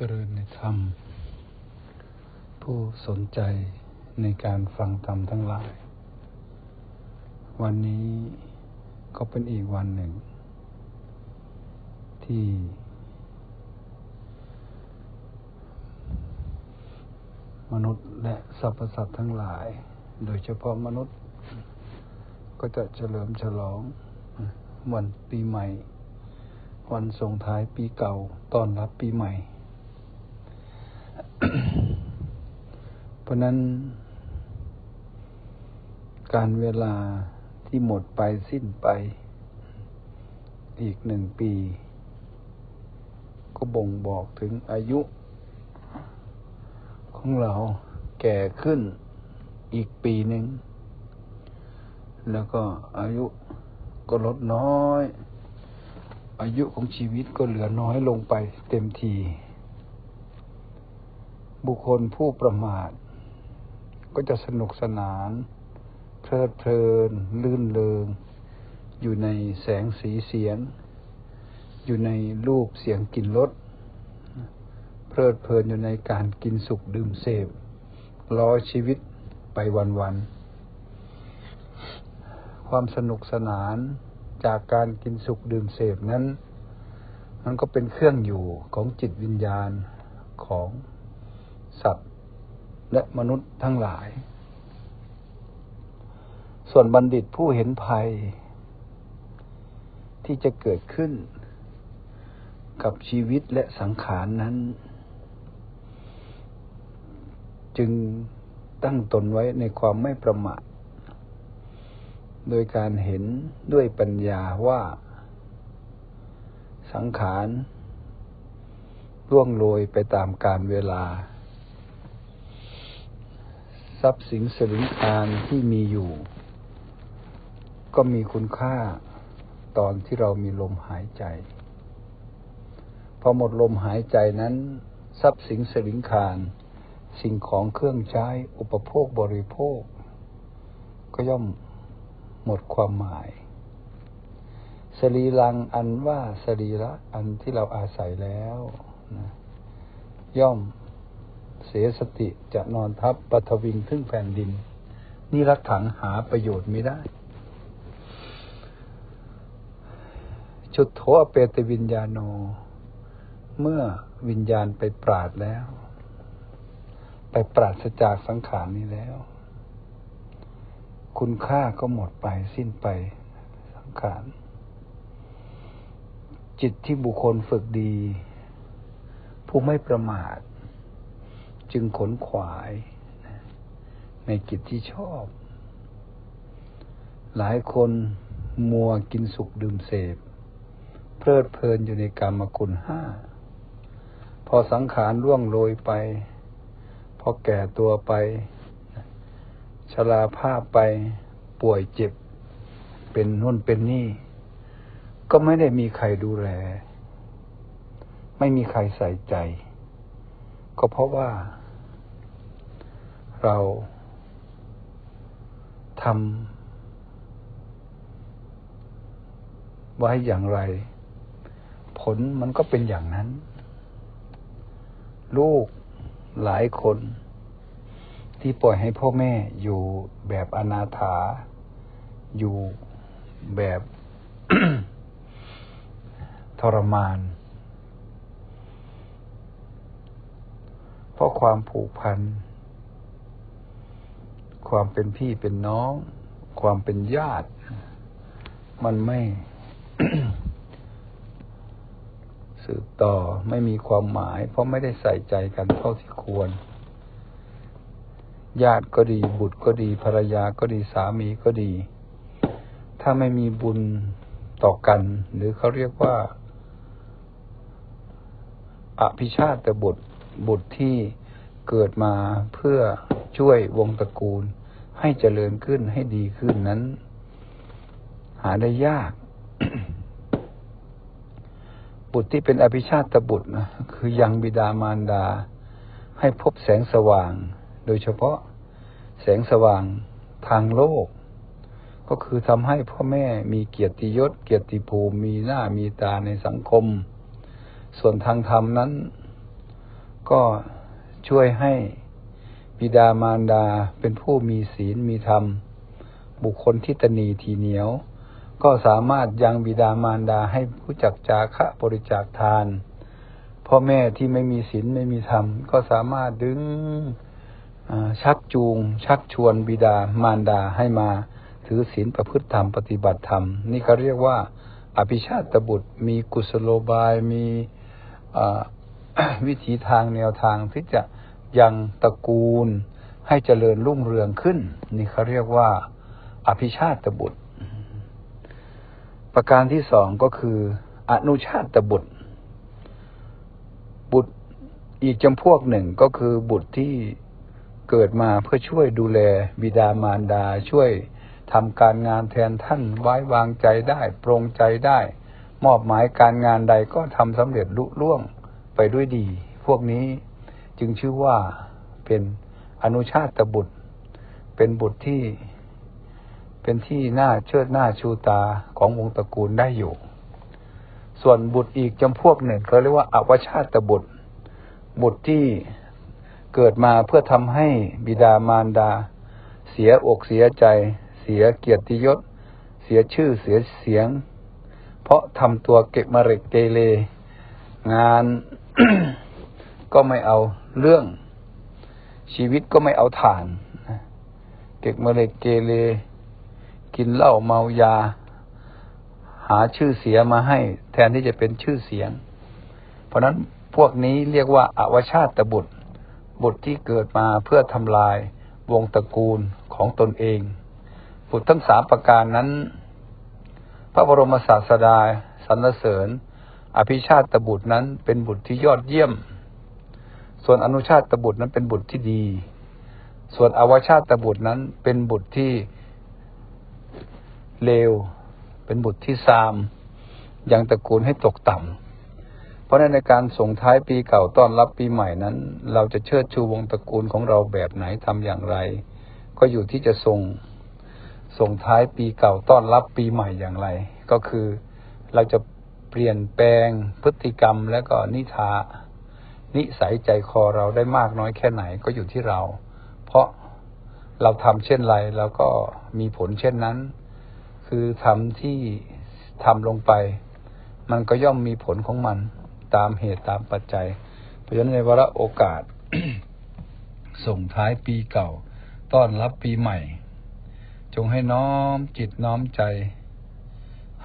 เจริญในธรรม ผู้สนใจในการฟังธรรมทั้งหลาย วันนี้ก็เป็นอีกวันหนึ่ง ที่ มนุษย์และสรรพสัตว์ทั้งหลาย โดยเฉพาะมนุษย์ ก็จะเฉลิมฉลองวันปีใหม่วันส่งท้ายปีเก่าต้อนรับปีใหม่ เพราะนั้น การเวลาที่หมดไปสิ้นไป อีกหนึ่งปี ก็บ่งบอกถึงอายุ ของเราแก่ขึ้นอีกปีหนึ่ง แล้วก็อายุก็ลดน้อย อายุของชีวิตก็เหลือน้อยลงไปเต็มที บุคคลผู้ประมาท ก็จะสนุกสนาน เพลิดเพลิน ลื่นเลงอยู่ในแสงสีเสียง อยู่ในรูปเสียงกลิ่นรสเพลิดเพลินอยู่ในการกินสุขดื่มเสพรอชีวิตไปวันๆความสนุกสนานจากการกินสุขดื่มเสพนั้น มันก็เป็นเครื่องอยู่ของจิตวิญญาณของ สัตว์ และมนุษย์ทั้งหลาย ส่วนบัณฑิตผู้เห็นภัย ที่จะเกิดขึ้น กับชีวิตและสังขารนนั้น จึงตั้งตนไว้ในความไม่ประมาทโดยการเห็นด้วยปัญญาว่า สังขารล่วงโรยไปตามกาลเวลา ทรัพย์สินสลิงคารที่มีอยู่ ก็มีคุณค่าตอนที่เรามีลมหายใจ พอหมดลมหายใจนั้น ทรัพย์สินสลิงคาร สิ่งของเครื่องใช้ อุปโภคบริโภค ก็ย่อมหมดความหมาย สรีรังอันว่าสรีระอันที่เราอาศัยแล้วนะย่อม เสสติจะนอนทับปฐวิงทึ่งแผ่นดิน นี่รักถังหาประโยชน์ไม่ได้ ชุดโถอเปตวิญญาโน เมื่อวิญญาณไปปราดแล้ว ไปปราศจากสังขารนี้แล้ว คุณค่าก็หมดไปสิ้นไปสังขาร จิตที่บุคคลฝึกดีผู้ไม่ประมาท จึงขนขวายในกิจที่ชอบ หลายคนมัวกินสุขดื่มเสพ เพลิดเพลินอยู่ในกรรมคุณห้า พอสังขารร่วงโรยไป พอแก่ตัวไป ชราภาพไปป่วยเจ็บ เป็นนุ่นเป็นนี่ ก็ไม่ได้มีใครดูแล ไม่มีใครใส่ใจ ก็เพราะว่า เราทำไว้อย่างไร ผลมันก็เป็นอย่างนั้น ลูกหลายคน ที่ปล่อยให้พ่อแม่อยู่แบบอนาถา อยู่แบบทรมาน เพราะความผูกพัน ความเป็นพี่เป็นน้อง ความเป็นญาติ มันไม่สืบต่อไม่มีความหมาย เพราะไม่ได้ใส่ใจกันเท่าที่ควร ญาติก็ดี บุตรก็ดีภรรยาก็ดีสามีก็ดี ถ้าไม่มีบุญต่อกัน หรือเขาเรียกว่าอภิชาติบุตรบุตรที่เกิดมาเพื่อช่วยวงตระกูล ให้เจริญขึ้นให้ดีขึ้นนั้น หาได้ยาก บุตรที่เป็นอภิชาติบุตรนะคือยังบิดามารดา ให้พบแสงสว่าง โดยเฉพาะแสงสว่างทางโลก ก็คือทำให้พ่อแม่มีเกียรติยศ เกียรติภูมิมีหน้ามีตาในสังคม ส่วนทางธรรมนั้น ก็ช่วยให้ บิดามารดาเป็นผู้มีศีลมีธรรม บุคคลที่ตนีทีเหนียว ก็สามารถยังบิดามารดาให้ผู้จักจาคะบริจาคทาน พ่อแม่ที่ไม่มีศีลไม่มีธรรม ก็สามารถดึงชักจูง ชักชวนบิดามารดาให้มาถือศีลประพฤติธรรมปฏิบัติธรรม นี่เขาเรียกว่า อภิชาตบุตร มีกุศโลบายมีวิถีทางแนวทางที่จะ ยังตระกูลให้เจริญรุ่งเรืองขึ้น นี่เขาเรียกว่า อภิชาตบุตร ประการที่สองก็คือ อนุชาตบุตร บุตรอีกจำพวกหนึ่งก็คือบุตรที่เกิดมาเพื่อช่วยดูแลบิดามารดาช่วยทำการงานแทนท่านไว้วางใจได้ปรงใจได้ มอบหมายการงานใดก็ทำสำเร็จลุล่วงไปด้วยดี พวกนี้ จึงชื่อว่าเป็นอนุชาตบุตร เป็นบุตรที่เป็นที่น่าเชิดหน้าชูตาของวงตระกูลได้อยู่ ส่วนบุตรอีกจำพวกหนึ่งเขาเรียกว่าอวชาตบุตร บุตรที่เกิดมาเพื่อทำให้บิดามารดา เสียอกเสียใจ เสียเกียรติยศ เสียชื่อเสียเสียง เพราะทำตัวเก็บมาเร็กเกเรงาน ก็ไม่เอาเรื่อง ชีวิตก็ไม่เอาฐานเก็บมาเร็กเกเรกินเหล้าเมายา หาชื่อเสียมาให้ แทนที่จะเป็นชื่อเสียง เพราะนั้นพวกนี้เรียกว่าอาวชาตบุตร บุตรที่เกิดมาเพื่อทำลายวงตระกูลของตนเอง บุตรทั้งสามประการนั้น พระบรมศาสดาสรรเสริญ อภิชาตบุตรนั้นเป็นบุตรที่ยอดเยี่ยม ส่วนอนุชาตบุตรนั้นเป็นบุตรที่ดี ส่วนอวชาตบุตรนั้นเป็นบุตรที่เลว เป็นบุตรที่ซาม ยังตระกูลให้ตกต่ำ เพราะฉะนั้นในการส่งท้ายปีเก่าต้อนรับปีใหม่นั้น เราจะเชิดชูวงตระกูลของเราแบบไหนทำอย่างไร ก็อยู่ที่จะส่งส่งท้ายปีเก่าต้อนรับปีใหม่อย่างไร ก็คือเราจะเปลี่ยนแปลงพฤติกรรมและก็นิทา นิสัยใจคอเราได้มากน้อยแค่ไหนก็อยู่ที่เรา เพราะเราทำเช่นไรเราก็มีผลเช่นนั้น คือทำที่ทำลงไป มันก็ย่อมมีผลของมันตามเหตุตามปัจจัย เพราะฉะนั้นในวาระโอกาส ส่งท้ายปีเก่า ต้อนรับปีใหม่ จงให้น้อมจิตน้อมใจ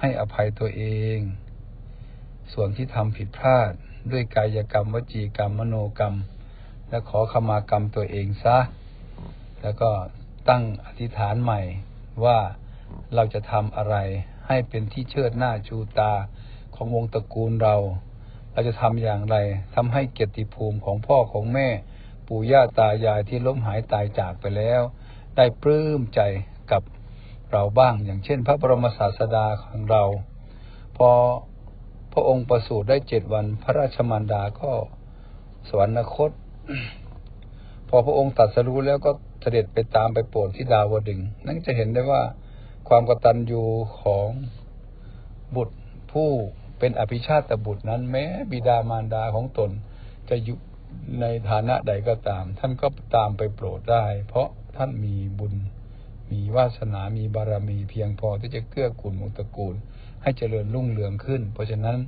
ให้อภัยตัวเอง ส่วนที่ทำผิดพลาด ด้วยกายกรรม วจีกรรม มโนกรรม และขอขมากรรมตัวเองซะ แล้วก็ตั้งอธิษฐานใหม่ว่าเราจะทำอะไรให้เป็นที่เชิดหน้าชูตาของวงตระกูลเรา เราจะทำอย่างไรทำให้เกียรติภูมิของพ่อของแม่ ปู่ย่าตายายที่ล้มหายตายจากไปแล้ว ได้ปลื้มใจกับเราบ้างอย่างเช่น พระบรมศาสดาของเรา พอ พระองค์ประสูติได้เจ็ดวันพระราชมารดาก็สวรรคต พอพระองค์ตรัสรู้แล้วก็เสด็จไปตามไปโปรดที่ดาวดึง นั่นจะเห็นได้ว่าความกตัญญูของบุตรผู้เป็นอภิชาติบุตรนั้นแม้บิดามารดาของตนจะอยู่ในฐานะใดก็ตาม ท่านก็ตามไปโปรดได้ เพราะท่านมีบุญ มีวาสนามีบารมีเพียงพอที่จะเกื้อกูลวงตระกูล ให้เจริญรุ่งเรืองขึ้น เพราะฉะนั้น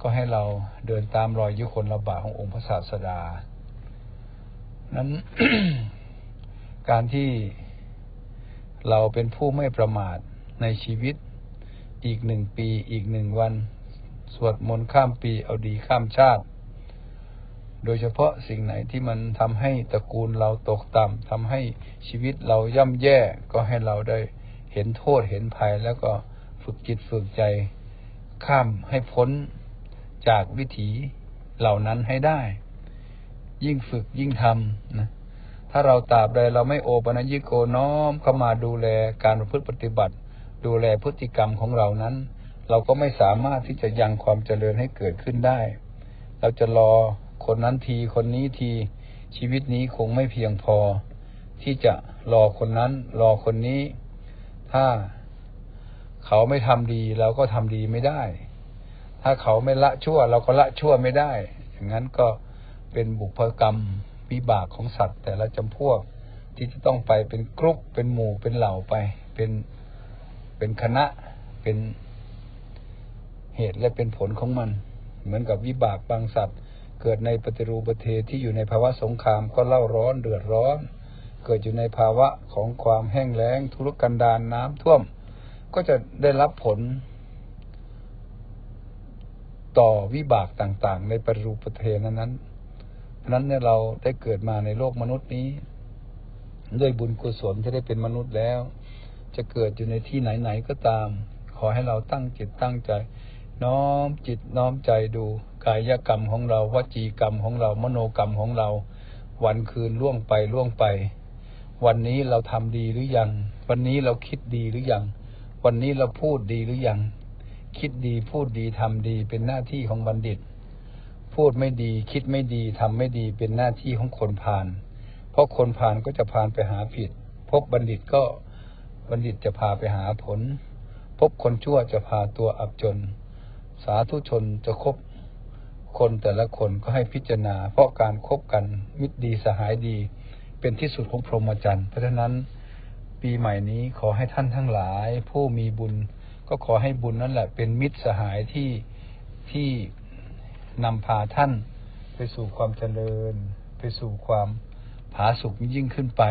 ก็ให้เราเดินตามรอยยุคนระบาทขององค์พระศาสดา นั้นการที่เราเป็นผู้ไม่ประมาทในชีวิตอีกหนึ่งปีอีกหนึ่งวัน สวดมนต์ข้ามปีเอาดีข้ามชาติ โดยเฉพาะสิ่งไหนที่มันทำให้ตระกูลเราตกต่ำทำให้ชีวิตเราย่ำแย่ก็ให้เราได้เห็นโทษเห็นภัยแล้วก็ ฝึกจิตฝึกใจ ข้ามให้พ้นจากวิถีเหล่านั้นให้ได้ ยิ่งฝึกยิ่งทำนะถ้าเราตราบใดเราไม่โอปนัญญิโกน้อมเข้ามาดูแลการประพฤติปฏิบัติ ดูแลพฤติกรรมของเรานั้น เราก็ไม่สามารถที่จะยังความเจริญให้เกิดขึ้นได้ เราจะรอคนนั้นทีคนนี้ทีชีวิตนี้คงไม่เพียงพอ ที่จะรอคนนั้น รอคนนี้ ถ้า เขาไม่ทำดีเราก็ทำดีไม่ได้ ถ้าเขาไม่ละชั่ว เราก็ละชั่วไม่ได้ อย่างนั้นก็เป็นบุพกรรมวิบากของสัตว์ แต่ละจำพวกที่จะต้องไปเป็นกรุ๊ปเป็นหมู่เป็นเหล่าไป เป็นเป็นคณะเป็นเหตุและเป็นผลของมัน เหมือนกับวิบากบางสัตว์ เกิดในปฏิรูปประเทศที่อยู่ในภาวะสงครามก็เล่าร้อนเดือดร้อน เกิดอยู่ในภาวะของความแห้งแล้ง ธุรกันดารน้ำท่วม ก็จะได้รับผล ต่อวิบากต่างๆ ในปรูปรเทศนั้นเพราะนั้นเนี่ยเราได้เกิดมาในโลกมนุษย์นี้ ด้วยบุญกุศลที่ได้เป็นมนุษย์แล้ว จะเกิดอยู่ในที่ไหนๆก็ตาม ขอให้เราตั้งจิตตั้งใจ น้อมจิตน้อมใจดูกายกรรมของเราวจีกรรมของเรา มโนกรรมของเรา วันคืนล่วงไปล่วงไป วันนี้เราทำดีหรือยัง วันนี้เราคิดดีหรือยัง วันนี้เราพูดดีหรือยัง คิดดีพูดดีทำดีเป็นหน้าที่ของบัณฑิต พูดไม่ดีคิดไม่ดีทำไม่ดีเป็นหน้าที่ของคนพาลเพราะคนพาลก็จะพาลไปหาผิด พบบัณฑิตก็บัณฑิตจะพาไปหาผล พบคนชั่วจะพาตัวอับจน สาธุชนจะคบคนแต่ละคนก็ให้พิจารณา เพราะการครบกันมิตรดีสหายดี เป็นที่สุดของพรหมจรรย์เพราะฉะนั้น ปีใหม่นี้ขอให้ท่านทั้งหลาย ผู้มีบุญ ก็ขอให้บุญนั่นแหละ เป็นมิตรสหายที่ที่นำพาท่านไปสู่ความเจริญ ไปสู่ความผาสุกยิ่งขึ้นไป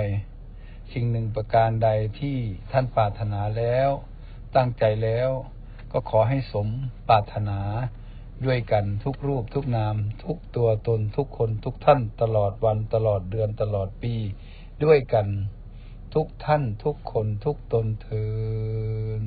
สิ่งหนึ่งประการใดที่ท่านปรารถนาแล้ว ตั้งใจแล้วก็ขอให้สมปรารถนาด้วยกันทุกรูปทุกนาม ทุกตัวตนทุกคนทุกท่านตลอดวันตลอดเดือนตลอดปีด้วยกัน ทุกท่านทุกคนทุกตนเทิน